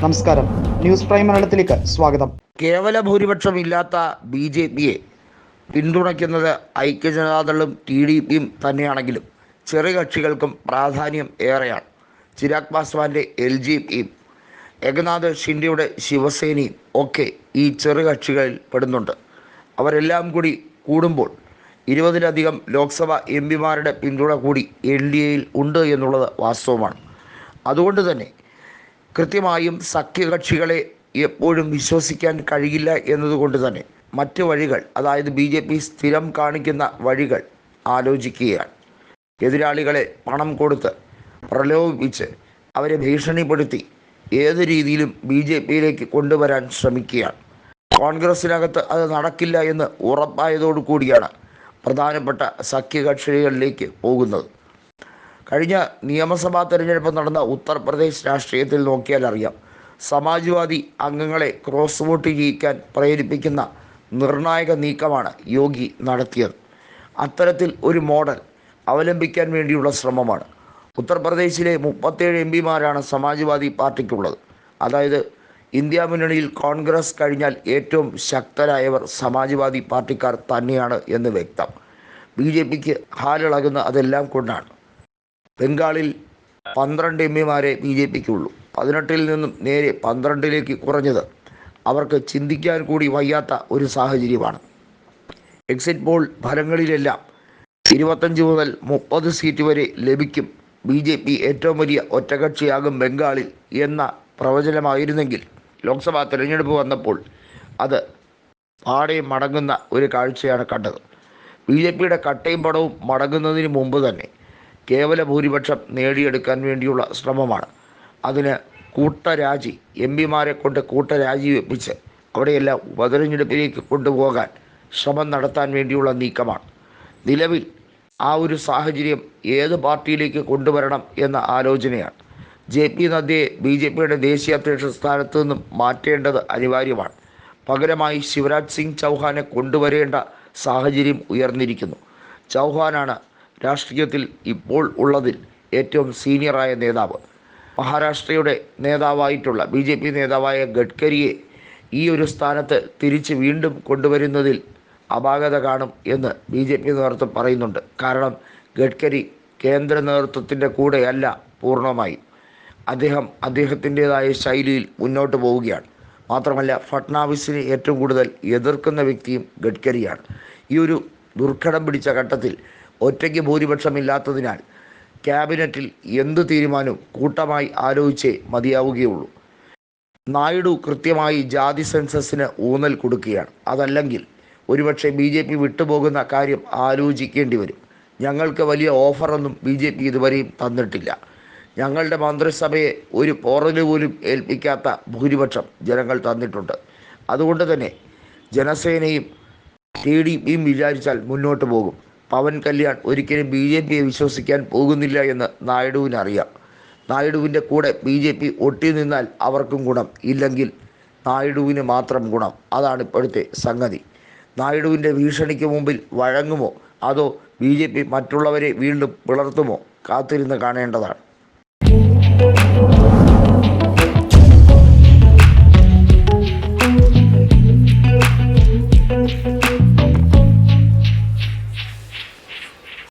നമസ്കാരം. News prime മലയാളത്തിലേക്ക് സ്വാഗതം. കേവല ഭൂരിപക്ഷം ഇല്ലാത്ത ബി ജെ പിയെ പിന്തുണയ്ക്കുന്നത് ഐക്യജനതാദളും ടി ഡി പിയും തന്നെയാണെങ്കിലും ചെറിയ കക്ഷികൾക്കും പ്രാധാന്യം ഏറെയാണ്. ചിരാഗ് പാസ്വാന്റെ എൽ ജി പിയും ഏകനാഥ് ഷിൻഡെയുടെ ശിവസേനയും ഒക്കെ ഈ ചെറു കക്ഷികളിൽ പെടുന്നുണ്ട്. അവരെല്ലാം കൂടി കൂടുമ്പോൾ ഇരുപതിലധികം ലോക്സഭ എം പിമാരുടെ പിന്തുണ കൂടി എൻ ഡി എയിൽ ഉണ്ട് എന്നുള്ളത് വാസ്തവമാണ്. അതുകൊണ്ട് തന്നെ കൃത്യമായും സഖ്യകക്ഷികളെ എപ്പോഴും വിശ്വസിക്കാൻ കഴിയില്ല എന്നതുകൊണ്ട് തന്നെ മറ്റു വഴികൾ അതായത് ബി ജെ പി സ്ഥിരം കാണിക്കുന്ന വഴികൾ ആലോചിക്കുകയാണ്. എതിരാളികളെ പണം കൊടുത്ത് പ്രലോഭിപ്പിച്ച് അവരെ ഭീഷണിപ്പെടുത്തി ഏത് രീതിയിലും ബി ജെ പിയിലേക്ക് കൊണ്ടുവരാൻ ശ്രമിക്കുകയാണ്. കോൺഗ്രസ്സിനകത്ത് അത് നടക്കില്ല എന്ന് ഉറപ്പായതോടു കൂടിയാണ് പ്രധാനപ്പെട്ട സഖ്യകക്ഷികളിലേക്ക് പോകുന്നത്. കഴിഞ്ഞ നിയമസഭാ തെരഞ്ഞെടുപ്പ് നടന്ന ഉത്തർപ്രദേശ് രാഷ്ട്രീയത്തിൽ നോക്കിയാൽ അറിയാം. സമാജ്വാദി അംഗങ്ങളെ ക്രോസ് വോട്ട് ചെയ്യിക്കാൻ പ്രേരിപ്പിക്കുന്ന നിർണായക നീക്കമാണ് യോഗി നടത്തിയത്. അത്തരത്തിൽ ഒരു മോഡൽ അവലംബിക്കാൻ വേണ്ടിയുള്ള ശ്രമമാണ്. ഉത്തർപ്രദേശിലെ മുപ്പത്തേഴ് എം പിമാരാണ് സമാജ്വാദി പാർട്ടിക്കുള്ളത്. അതായത് ഇന്ത്യ മുന്നണിയിൽ കോൺഗ്രസ് കഴിഞ്ഞാൽ ഏറ്റവും ശക്തരായവർ സമാജ്വാദി പാർട്ടിക്കാർ തന്നെയാണ് എന്ന് വ്യക്തം. ബി ജെ പിക്ക് ഹാലിളകുന്ന അതെല്ലാം കൊണ്ടാണ്. ബംഗാളിൽ പന്ത്രണ്ട് എം പിമാരെ ബി ജെ പിക്കുള്ളൂ. പതിനെട്ടിൽ നിന്നും നേരെ പന്ത്രണ്ടിലേക്ക് കുറഞ്ഞത് അവർക്ക് ചിന്തിക്കാൻ കൂടി വയ്യാത്ത ഒരു സാഹചര്യമാണ്. എക്സിറ്റ് പോൾ ഫലങ്ങളിലെല്ലാം ഇരുപത്തഞ്ച് മുതൽ മുപ്പത് സീറ്റ് വരെ ലഭിക്കും. ബി ജെ പി ഏറ്റവും വലിയ ഒറ്റകക്ഷിയാകും ബംഗാളിൽ എന്ന പ്രവചനമായിരുന്നെങ്കിൽ ലോക്സഭാ തിരഞ്ഞെടുപ്പ് വന്നപ്പോൾ അത് പാടെ മടങ്ങുന്ന ഒരു കാഴ്ചയാണ് കണ്ടത്. ബി ജെ പിയുടെ കട്ടയും പടവും മടങ്ങുന്നതിന് മുമ്പ് തന്നെ കേവല ഭൂരിപക്ഷം നേടിയെടുക്കാൻ വേണ്ടിയുള്ള ശ്രമമാണ്. അതിന് കൂട്ടരാജി എം പിമാരെ കൊണ്ട് കൂട്ടരാജി വെപ്പിച്ച് അവിടെയെല്ലാം ഉപതെരഞ്ഞെടുപ്പിലേക്ക് കൊണ്ടുപോകാൻ ശ്രമം നടത്താൻ വേണ്ടിയുള്ള നീക്കമാണ്. നിലവിൽ ആ ഒരു സാഹചര്യം ഏത് പാർട്ടിയിലേക്ക് കൊണ്ടുവരണം എന്ന ആലോചനയാണ്. ജെ പി നദ്ദയെ ബി ജെ പിയുടെ ദേശീയ അധ്യക്ഷ സ്ഥാനത്ത് നിന്നും മാറ്റേണ്ടത് അനിവാര്യമാണ്. പകരമായി ശിവരാജ് സിംഗ് ചൗഹാനെ കൊണ്ടുവരേണ്ട സാഹചര്യം ഉയർന്നിരിക്കുന്നു. ചൗഹാനാണ് രാഷ്ട്രീയത്തിൽ ഇപ്പോൾ ഉള്ളതിൽ ഏറ്റവും സീനിയറായ നേതാവ്. മഹാരാഷ്ട്രയുടെ നേതാവായിട്ടുള്ള ബി ജെ പി നേതാവായ ഗഡ്കരിയെ ഈ ഒരു സ്ഥാനത്ത് തിരിച്ച് വീണ്ടും കൊണ്ടുവരുന്നതിൽ അപാകത കാണും എന്ന് ബി ജെ പി നേതൃത്വം പറയുന്നുണ്ട്. കാരണം ഗഡ്കരി കേന്ദ്ര നേതൃത്വത്തിന്റെ കൂടെയല്ല പൂർണമായി. അദ്ദേഹം അദ്ദേഹത്തിന്റെതായ ശൈലിയിൽ മുന്നോട്ട് പോവുകയാണ്. മാത്രമല്ല ഫട്നാവിസിനെ ഏറ്റവും കൂടുതൽ എതിർക്കുന്ന വ്യക്തിയും ഗഡ്കരിയാണ്. ഈ ഒരു ദുർഘടം പിടിച്ച ഘട്ടത്തിൽ ഒറ്റയ്ക്ക് ഭൂരിപക്ഷമില്ലാത്തതിനാൽ ക്യാബിനറ്റിൽ എന്ത് തീരുമാനവും കൂട്ടമായി ആലോചിച്ചേ മതിയാവുകയുള്ളൂ. നായിഡു കൃത്യമായി ജാതി സെൻസസിന് ഊന്നൽ കൊടുക്കുകയാണ്. അതല്ലെങ്കിൽ ഒരുപക്ഷെ ബി ജെ പി വിട്ടുപോകുന്ന കാര്യം ആലോചിക്കേണ്ടി വരും. ഞങ്ങൾക്ക് വലിയ ഓഫറൊന്നും ബി ജെ പി ഇതുവരെയും തന്നിട്ടില്ല. ഞങ്ങളുടെ മന്ത്രിസഭയെ ഒരു പോറൽ പോലും ഏൽപ്പിക്കാത്ത ഭൂരിപക്ഷം ജനങ്ങൾ തന്നിട്ടുണ്ട്. അതുകൊണ്ട് തന്നെ ജനസേനയും ടി ഡി പിയും വിചാരിച്ചാൽ മുന്നോട്ട് പോകും. പവൻ കല്യാൺ ഒരിക്കലും ബി ജെ പിയെ വിശ്വസിക്കാൻ പോകുന്നില്ല എന്ന് നായിഡുവിനറിയാം നായിഡുവിന്റെ കൂടെ ബി ജെ പി ഒട്ടി നിന്നാൽ അവർക്കും ഗുണം ഇല്ലെങ്കിൽ നായിഡുവിന് മാത്രം ഗുണം. അതാണ് ഇപ്പോഴത്തെ സംഗതി. നായിഡുവിന്റെ ഭീഷണിക്ക് മുമ്പിൽ വഴങ്ങുമോ? അതോ ബി ജെ പി മറ്റുള്ളവരെ വീണ്ടും പിളർത്തുമോ? കാത്തിരുന്ന് കാണേണ്ടതാണ്.